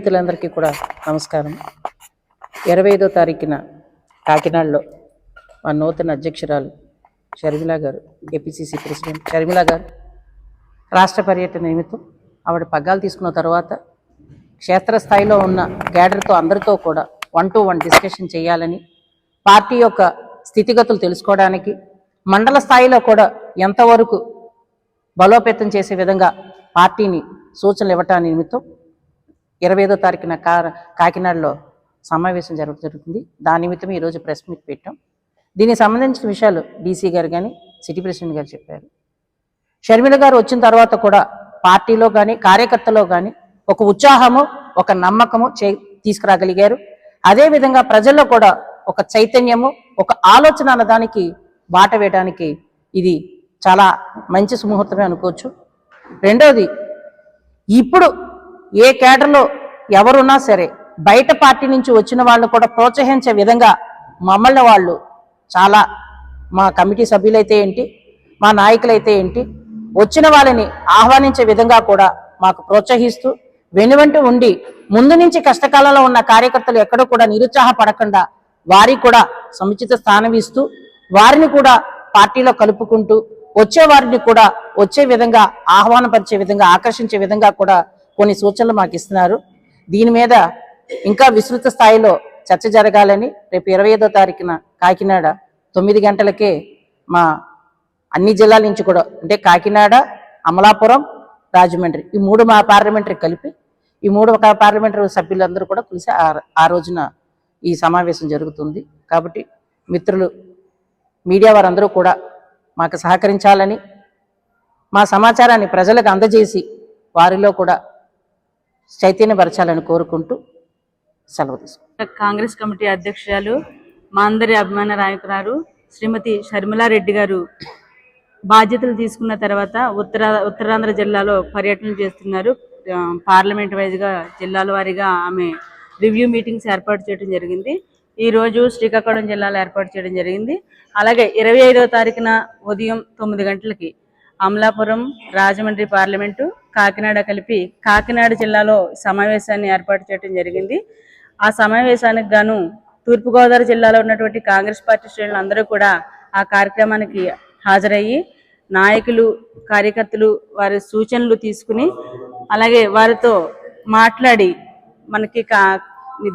రైతులందరికీ కూడా నమస్కారం. ఇరవై ఐదో తారీఖున కాకినాడలో మా నూతన అధ్యక్షురాలు షర్మిలా గారు ఏపీసీసీ ప్రెసిడెంట్ షర్మిలా గారు రాష్ట్ర పర్యటన నిమిత్తం ఆవిడ పగ్గాలు తీసుకున్న తర్వాత క్షేత్రస్థాయిలో ఉన్న గ్యాడర్తో అందరితో కూడా వన్ టు వన్ డిస్కషన్ చేయాలని పార్టీ యొక్క స్థితిగతులు తెలుసుకోవడానికి మండల స్థాయిలో కూడా ఎంతవరకు బలోపేతం చేసే విధంగా పార్టీని సూచనలు ఇవ్వటానికి నిమిత్తం ఇరవై ఐదో తారీఖున కా కాకినాడలో సమావేశం జరగ జరుగుతుంది. దాని నిమిత్తం ఈరోజు ప్రెస్ మీట్ పెట్టాం. దీనికి సంబంధించిన విషయాలు డీసీ గారు కానీ సిటీ ప్రెసిడెంట్ గారు చెప్పారు. షర్మిల గారు వచ్చిన తర్వాత కూడా పార్టీలో కానీ కార్యకర్తలో కానీ ఒక ఉత్సాహము ఒక నమ్మకము చే తీసుకురాగలిగారు. అదేవిధంగా ప్రజల్లో కూడా ఒక చైతన్యము ఒక ఆలోచన అన్నదానికి బాట వేయడానికి ఇది చాలా మంచి సుముహూర్తమే అనుకోవచ్చు. రెండవది ఇప్పుడు ఏ కేడర్లో ఎవరున్నా సరే బయట పార్టీ నుంచి వచ్చిన వాళ్ళు కూడా ప్రోత్సహించే విధంగా మమ్మల్ని వాళ్ళు చాలా మా కమిటీ సభ్యులైతే ఏంటి మా నాయకులైతే ఏంటి వచ్చిన వాళ్ళని ఆహ్వానించే విధంగా కూడా మాకు ప్రోత్సహిస్తూ వెనువంటి ఉండి ముందు నుంచి కష్టకాలంలో ఉన్న కార్యకర్తలు ఎక్కడో కూడా నిరుత్సాహపడకుండా వారికి కూడా సముచిత స్థానం ఇస్తూ వారిని కూడా పార్టీలో కలుపుకుంటూ వచ్చే వారిని కూడా వచ్చే విధంగా ఆహ్వానపరిచే విధంగా ఆకర్షించే విధంగా కూడా కొన్ని సూచనలు మాకు ఇస్తున్నారు. దీని మీద ఇంకా విస్తృత స్థాయిలో చర్చ జరగాలని రేపు ఇరవై ఐదో తారీఖున కాకినాడ తొమ్మిది గంటలకే మా అన్ని జిల్లాల నుంచి కూడా అంటే కాకినాడ అమలాపురం రాజమండ్రి ఈ మూడు మా పార్లమెంటరీ కలిపి ఈ మూడు ఒక పార్లమెంటరీ సభ్యులందరూ కూడా కలిసి ఆ- ఆ రోజున ఈ సమావేశం జరుగుతుంది. కాబట్టి మిత్రులు మీడియా వారందరూ కూడా మాకు సహకరించాలని మా సమాచారాన్ని ప్రజలకు అందజేసి వారిలో కూడా చైతన్యపరచాలని కోరుకుంటూ సెలవు తీసుకుంటాం కాంగ్రెస్ కమిటీ అధ్యక్షురాలు మా అందరి అభిమాన నాయకురాలు శ్రీమతి షర్మిలారెడ్డి గారు బాధ్యతలు తీసుకున్న తర్వాత ఉత్తర ఉత్తరాంధ్ర జిల్లాలో పర్యటన చేస్తున్నారు. పార్లమెంట్ వైజ్గా జిల్లాల వారీగా ఆమె రివ్యూ మీటింగ్స్ ఏర్పాటు చేయడం జరిగింది. ఈ రోజు శ్రీకాకుళం జిల్లాలో ఏర్పాటు చేయడం జరిగింది. అలాగే ఇరవై ఐదవ తారీఖున ఉదయం తొమ్మిది గంటలకి అమలాపురం రాజమండ్రి పార్లమెంటు కాకినాడ కలిపి కాకినాడ జిల్లాలో సమావేశాన్ని ఏర్పాటు చేయడం జరిగింది. ఆ సమావేశానికి గాను తూర్పుగోదావరి జిల్లాలో ఉన్నటువంటి కాంగ్రెస్ పార్టీ శ్రేణులు అందరూ కూడా ఆ కార్యక్రమానికి హాజరయ్యి నాయకులు కార్యకర్తలు వారి సూచనలు తీసుకుని అలాగే వారితో మాట్లాడి మనకి కా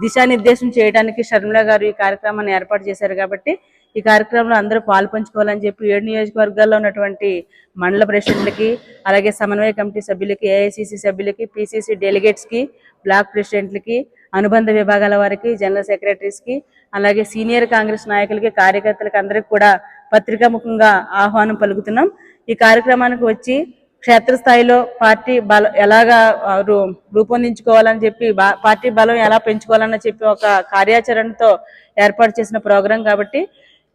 దిశానిర్దేశం చేయడానికి షర్మిల గారు ఈ కార్యక్రమాన్ని ఏర్పాటు చేశారు కాబట్టి ఈ కార్యక్రమంలో అందరూ పాల్పంచుకోవాలని చెప్పి ఏడు నియోజకవర్గాల్లో ఉన్నటువంటి మండల ప్రెసిడెంట్లకి అలాగే సమన్వయ కమిటీ సభ్యులకి ఏఐసిసి సభ్యులకి పిసిసి డెలిగేట్స్కి బ్లాక్ ప్రెసిడెంట్లకి అనుబంధ విభాగాల వారికి జనరల్ సెక్రటరీస్కి అలాగే సీనియర్ కాంగ్రెస్ నాయకులకి కార్యకర్తలకి అందరికి కూడా పత్రికాముఖంగా ఆహ్వానం పలుకుతున్నాం. ఈ కార్యక్రమానికి వచ్చి క్షేత్రస్థాయిలో పార్టీ బలం ఎలాగా రూ- రూపొందించుకోవాలని చెప్పి బా- పార్టీ బలం ఎలా పెంచుకోవాలని చెప్పి ఒక కార్యాచరణతో ఏర్పాటు చేసిన ప్రోగ్రాం కాబట్టి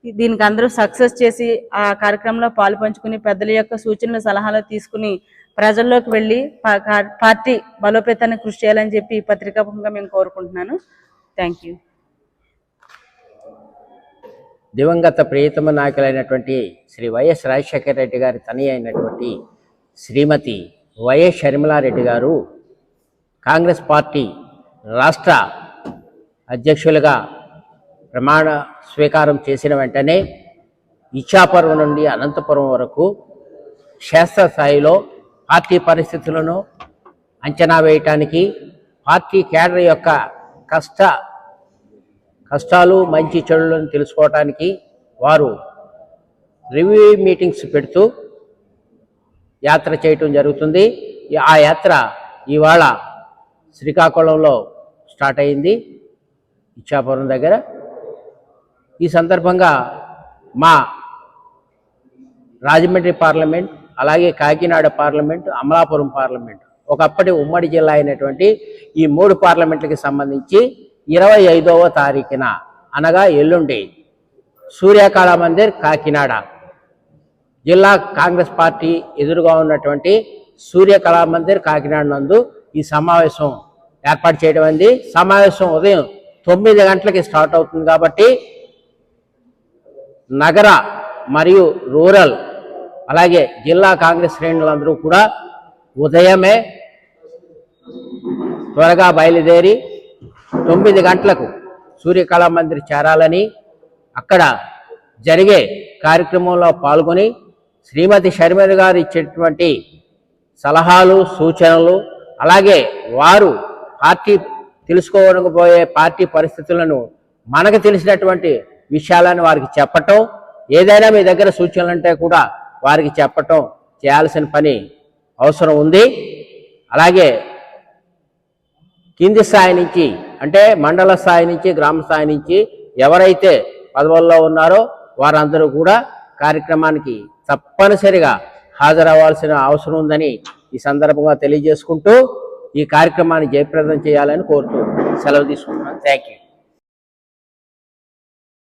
దీనికి అందరూ సక్సెస్ చేసి ఆ కార్యక్రమంలో పాలు పంచుకుని పెద్దల యొక్క సూచనలు సలహాలు తీసుకుని ప్రజల్లోకి వెళ్ళి పార్టీ బలోపేతాన్ని కృషి చేయాలని చెప్పి పత్రికాముఖంగా మేము కోరుకుంటున్నాను. థ్యాంక్ యూ దివంగత ప్రియతమ నాయకులైనటువంటి శ్రీ వైఎస్ రాజశేఖర రెడ్డి గారి తని అయినటువంటి శ్రీమతి వైఎస్ షర్మిలారెడ్డి గారు కాంగ్రెస్ పార్టీ రాష్ట్ర అధ్యక్షులుగా ప్రమాణ స్వీకారం చేసిన వెంటనే ఇచ్చాపురం నుండి అనంతపురం వరకు క్షేత్రస్థాయిలో పార్టీ పరిస్థితులను అంచనా వేయటానికి పార్టీ కేడర్ యొక్క కష్ట కష్టాలు మంచి చెడులను తెలుసుకోవటానికి వారు రివ్యూ మీటింగ్స్ పెడుతూ యాత్ర చేయటం జరుగుతుంది. ఆ యాత్ర ఇవాళ శ్రీకాకుళంలో స్టార్ట్ అయింది. ఇచ్చాపురం దగ్గర ఈ సందర్భంగా మా రాజమండ్రి పార్లమెంట్ అలాగే కాకినాడ పార్లమెంట్ అమలాపురం పార్లమెంట్ ఒకప్పటి ఉమ్మడి జిల్లా అయినటువంటి ఈ మూడు పార్లమెంట్లకి సంబంధించి ఇరవై ఐదవ తారీఖున అనగా ఎల్లుండి సూర్యకళా మందిర్ కాకినాడ జిల్లా కాంగ్రెస్ పార్టీ ఎదురుగా ఉన్నటువంటి సూర్యకళా మందిర్ కాకినాడ నందు ఈ సమావేశం ఏర్పాటు చేయడం అంది. సమావేశం ఉదయం తొమ్మిది గంటలకి స్టార్ట్ అవుతుంది కాబట్టి నగర మరియు రూరల్ అలాగే జిల్లా కాంగ్రెస్ శ్రేణులందరూ కూడా ఉదయమే త్వరగా బయలుదేరి తొమ్మిది గంటలకు సూర్యకళా మందిర్ చేరాలని అక్కడ జరిగే కార్యక్రమంలో పాల్గొని శ్రీమతి షర్మిల గారు ఇచ్చేటువంటి సలహాలు సూచనలు అలాగే వారు పార్టీ తెలుసుకోకపోయే పార్టీ పరిస్థితులను మనకు తెలిసినటువంటి విషయాలను వారికి చెప్పటం ఏదైనా మీ దగ్గర సూచనలు ఉంటే కూడా వారికి చెప్పటం చేయాల్సిన పని అవసరం ఉంది. అలాగే కింది స్థాయి నుంచి అంటే మండల స్థాయి నుంచి గ్రామ స్థాయి నుంచి ఎవరైతే పదవుల్లో ఉన్నారో వారందరూ కూడా కార్యక్రమానికి తప్పనిసరిగా హాజరవ్వాల్సిన అవసరం ఉందని ఈ సందర్భంగా తెలియజేసుకుంటూ ఈ కార్యక్రమాన్ని జయప్రదం చేయాలని కోరుతూ సెలవు తీసుకుంటున్నాను. Thank you